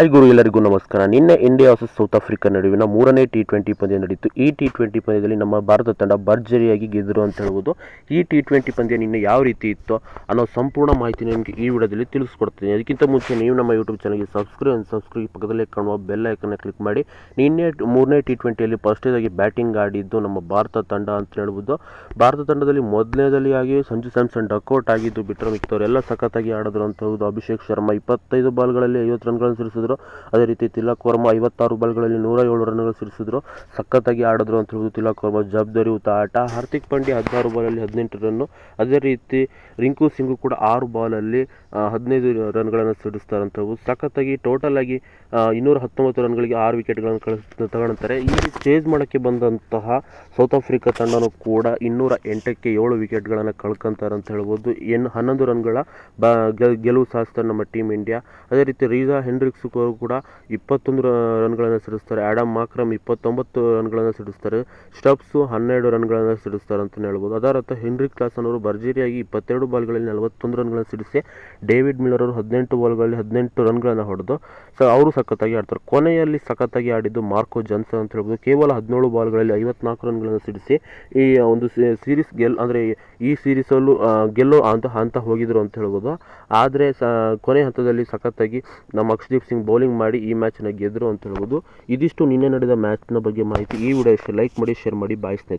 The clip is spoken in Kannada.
ಹಾಯ್ ಗುರು, ಎಲ್ಲರಿಗೂ ನಮಸ್ಕಾರ. ನಿನ್ನೆ ಇಂಡಿಯಾ ವರ್ಸಸ್ ಸೌತ್ ಆಫ್ರಿಕಾ ನಡುವಿನ ಮೂರನೇ ಟಿ ಟ್ವೆಂಟಿ ಪಂದ್ಯ ನಡೆಯಿತು ಈ ಟಿ ಟ್ವೆಂಟಿ ಪಂದ್ಯದಲ್ಲಿ ನಮ್ಮ ಭಾರತ ತಂಡ ಭರ್ಜರಿಯಾಗಿ ಗೆದ್ದರು ಅಂತ ಹೇಳ್ಬೋದು. ಈ ಟಿ ಟ್ವೆಂಟಿ ಪಂದ್ಯ ನಿನ್ನೆ ಯಾವ ರೀತಿ ಇತ್ತು ಅನ್ನೋ ಸಂಪೂರ್ಣ ಮಾಹಿತಿ ನಿಮಗೆ ಈ ವಿಡಿಯೋದಲ್ಲಿ ತಿಳಿಸ್ಕೊಡ್ತೀನಿ. ಅದಕ್ಕಿಂತ ಮುಂಚೆ ನೀವು ನಮ್ಮ ಯೂಟ್ಯೂಬ್ ಚಾನಲ್ಗೆ ಸಬ್ಸ್ಕ್ರೈಬ್ ಸಬ್ಸ್ಕ್ರೈಬ್ ಪಕ್ಕದಲ್ಲೇ ಕಾಣುವ ಬೆಲ್ ಐಕನ್ನ ಕ್ಲಿಕ್ ಮಾಡಿ. ನಿನ್ನೆ ಮೂರನೇ ಟಿ ಟ್ವೆಂಟಿಯಲ್ಲಿ ಫಸ್ಟೇದಾಗಿ ಬ್ಯಾಟಿಂಗ್ ಆಡಿದ್ದು ನಮ್ಮ ಭಾರತ ತಂಡ ಅಂತ ಹೇಳ್ಬೋದು. ಭಾರತ ತಂಡದಲ್ಲಿ ಮೊದಲನೇದಲ್ಲಿ ಆಗಿ ಸಂಜು ಸ್ಯಾಮ್ಸನ್ ಡಕ್ಔಟ್ ಆಗಿದ್ದು ಬಿಟ್ರೆ ಮಿಕ್ಕವರೆಲ್ಲ ಸಖತ್ತಾಗಿ ಆಡಿದ್ರು ಅಂತ ಹೇಳ್ಬೋದು. ಅಭಿಷೇಕ್ ಶರ್ಮಾ ಇಪ್ಪತ್ತೈದು ಬಾಲ್ಗಳಲ್ಲಿ ಐವತ್ತು ರನ್ಗಳನ್ನು ಸಿಡಿಸಿದ್ರು. ಅದೇ ರೀತಿ ತಿಲಕ್ ವರ್ಮಾ ಐವತ್ತಾರು ಬಾಲ್ಗಳಲ್ಲಿ ನೂರ ಏಳು ರನ್ಗಳು ಸಿಡಿಸಿದ್ರು. ಸಖತ್ತಾಗಿ ಆಡಿದ್ರು ಅಂತ ಹೇಳ್ಬೋದು ತಿಲಕ್ ವರ್ಮಾ. ಜವಾಬ್ದಾರಿಯುತ ಆಟ. ಹಾರ್ದಿಕ್ ಪಾಂಡ್ಯ ಹದಿನಾರು ಬಾಲಲ್ಲಿ ಹದಿನೆಂಟು ರನ್ನು. ಅದೇ ರೀತಿ ರಿಂಕು ಸಿಂಗು ಕೂಡ ಆರು ಬಾಲಲ್ಲಿ ಹದಿನೈದು ರನ್ಗಳನ್ನು ಸಿಡಿಸ್ತಾರೆ ಅಂತ ಹೇಳ್ಬೋದು. ಸಖತ್ತಾಗಿ ಟೋಟಲ್ ಆಗಿ ಇನ್ನೂರ ಹತ್ತೊಂಬತ್ತು ರನ್ಗಳಿಗೆ ಆರು ವಿಕೆಟ್ಗಳನ್ನು ಕಳಿಸ್ ತಗೊಳ್ತಾರೆ ಈ ರೀತಿ ಚೇಸ್ ಮಾಡೋಕ್ಕೆ ಬಂದಂತಹ ಸೌತ್ ಆಫ್ರಿಕಾ ತಂಡನೂ ಕೂಡ ಇನ್ನೂರ ಎಂಟಕ್ಕೆ ಏಳು ವಿಕೆಟ್ಗಳನ್ನು ಕಳ್ಕೊಂತಾರೆ ಅಂತ ಹೇಳ್ಬೋದು. ಎನ್ ಹನ್ನೊಂದು ರನ್ಗಳ ಬ ಗೆಲುವು ಸಾಧಿಸ್ತಾರೆ ನಮ್ಮ ಟೀಮ್ ಇಂಡಿಯಾ. ಅದೇ ರೀತಿ ರೀಸಾ ಹೆಂಡ್ರಿಕ್ಸ್ ಕೂಡ ಇಪ್ಪತ್ತೊಂದು ರನ್ಗಳನ್ನು ಸಿಡಿಸ್ತಾರೆ. ಆಡಮ್ ಮಾಕ್ರಮ್ ಇಪ್ಪತ್ತೊಂಬತ್ತು ರನ್ಗಳನ್ನು ಸಿಡಿಸ್ತಾರೆ. ಸ್ಟಬ್ಸು ಹನ್ನೆರಡು ರನ್ಗಳನ್ನು ಸಿಡಿಸ್ತಾರೆ ಅಂತಲೇ ಹೇಳ್ಬೋದು. ಅದರ ಅರ್ಥ ಹೆನ್ರಿಕ್ ಕ್ಲಾಸನ್ ಅವರು ಭರ್ಜರಿಯಾಗಿ ಇಪ್ಪತ್ತೆರಡು ಬಾಲ್ಗಳಲ್ಲಿ ನಲವತ್ತೊಂದು ರನ್ಗಳನ್ನು ಸಿಡಿಸಿ, ಡೇವಿಡ್ ಮಿಲರ್ ಅವರು ಹದಿನೆಂಟು ಬಾಲ್ಗಳಲ್ಲಿ ಹದಿನೆಂಟು ರನ್ಗಳನ್ನು ಹೊಡೆದು, ಸೊ, ಅವರು ಸಖತ್ತಾಗಿ ಆಡ್ತಾರೆ. ಕೊನೆಯಲ್ಲಿ ಸಖತ್ತಾಗಿ ಆಡಿದ್ದು ಮಾರ್ಕೋ ಜಾನ್ಸನ್ ಅಂತ ಹೇಳ್ಬೋದು. ಕೇವಲ ಹದಿನೇಳು ಬಾಲ್ಗಳಲ್ಲಿ ಐವತ್ನಾಲ್ಕು ರನ್ಗಳನ್ನು ಸಿಡಿಸಿ, ಈ ಒಂದು ಸೀರೀಸ್ ಗೆಲ್, ಅಂದರೆ ಈ ಸೀರೀಸಲ್ಲೂ ಗೆಲ್ಲೋ ಅಂತ ಹಂತ ಹೋಗಿದ್ರು ಅಂತ ಹೇಳ್ಬೋದು. ಆದರೆ, ಸ, ಕೊನೆ ಹಂತದಲ್ಲಿ ಸಖತ್ತಾಗಿ ನಮ್ಮ ಅಕ್ಷದೀಪ್ ಸಿಂಗ್ ಬೌಲಿಂಗ್ ಮಾಡಿ ಈ ಮ್ಯಾಚ್ನ ಗೆದ್ದರು ಅಂತ ಹೇಳ್ಬೋದು. ಇದಿಷ್ಟು ನಿನ್ನೆ ನಡೆದ ಮ್ಯಾಚ್ನ ಬಗ್ಗೆ ಮಾಹಿತಿ ಈ ವಿಡಿಯೋ ಲೈಕ್ ಮಾಡಿ, ಶೇರ್ ಮಾಡಿ. ಬಾಯ್ ಸ್ನೇಹಿತರೆ.